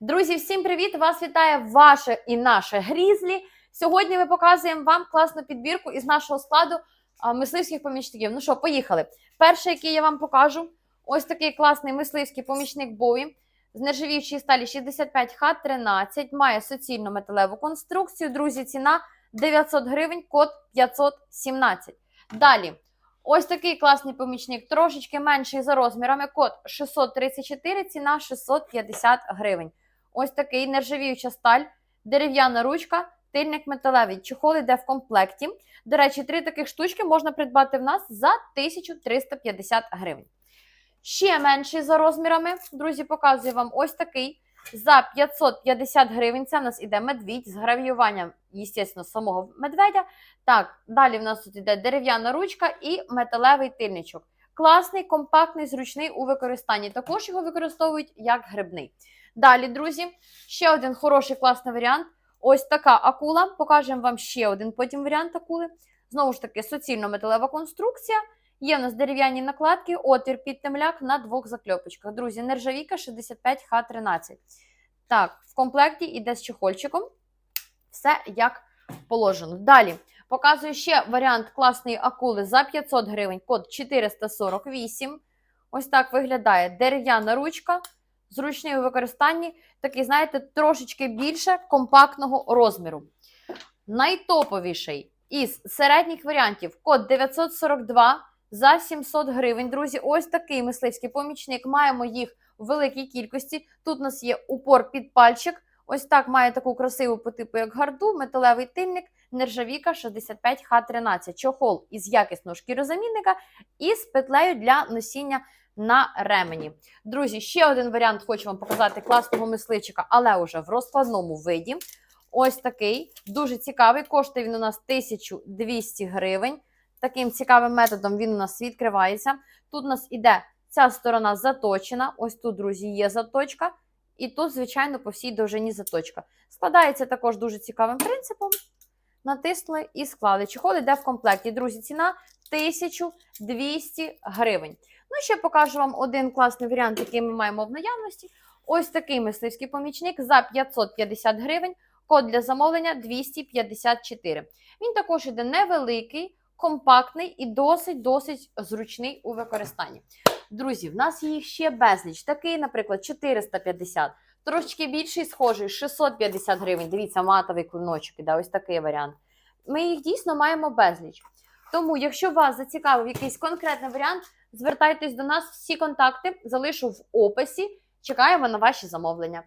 Друзі, всім привіт! Вас вітає ваше і наше грізлі. Сьогодні ми показуємо вам класну підбірку із нашого складу мисливських помічників. Ну що, поїхали. Перший, який я вам покажу, ось такий класний мисливський помічник Бові з нержавіючої сталі 65Х13, має суцільну металеву конструкцію. Друзі, ціна 900 гривень, код 517. Далі. Ось такий класний помічник, трошечки менший за розмірами. Код 634, ціна 650 гривень. Ось такий нержавіюча сталь, дерев'яна ручка, тильник металевий. Чохол йде в комплекті. До речі, три таких штучки можна придбати в нас за 1350 гривень. Ще менший за розмірами, друзі, показую вам ось такий. За 550 гривень це в нас іде медвідь з гравіюванням, звісно, самого медведя. Так, далі в нас тут іде дерев'яна ручка і металевий тильничок. Класний, компактний, зручний у використанні. Також його використовують як грибний. Далі, друзі, ще один хороший класний варіант. Ось така акула. Покажемо вам ще один потім варіант акули. Знову ж таки, суцільно-металева конструкція. Є в нас дерев'яні накладки, отвір під темляк на двох закльопочках. Друзі, нержавійка 65Х13. Так, в комплекті йде з чехольчиком. Все як положено. Далі показую ще варіант класної акули за 500 гривень, код 448. Ось так виглядає дерев'яна ручка, зручний у використанні, такий, знаєте, трошечки більше компактного розміру. Найтоповіший із середніх варіантів код 942 за 700 гривень. Друзі, ось такий мисливський помічник. Маємо їх у великій кількості. Тут у нас є упор під пальчик. Ось так має таку красиву по типу, як гарду, металевий тильник, нержавіка 65Х13, чохол із якісного шкірозамінника і з петлею для носіння на ремені. Друзі, ще один варіант хочу вам показати класного мисливчика, але вже в розкладному виді. Ось такий, дуже цікавий. Коштує він у нас 1200 гривень. Таким цікавим методом він у нас відкривається. Тут у нас іде ця сторона заточена. Ось тут, друзі, є заточка. І тут, звичайно, по всій довжині заточка. Складається також дуже цікавим принципом. Натиснули і склали. Чохол йде в комплекті. Друзі, ціна 1200 гривень. Ну, ще покажу вам один класний варіант, який ми маємо в наявності. Ось такий мисливський помічник за 550 гривень. Код для замовлення 254. Він також іде невеликий, компактний і досить-досить зручний у використанні. Друзі, в нас їх ще безліч. Такий, наприклад, 450. Трошечки більший, схожий, 650 гривень. Дивіться, матовий клиночок іде, ось такий варіант. Ми їх дійсно маємо безліч. Тому, якщо вас зацікавив якийсь конкретний варіант, звертайтесь до нас, всі контакти залишу в описі. Чекаємо на ваші замовлення.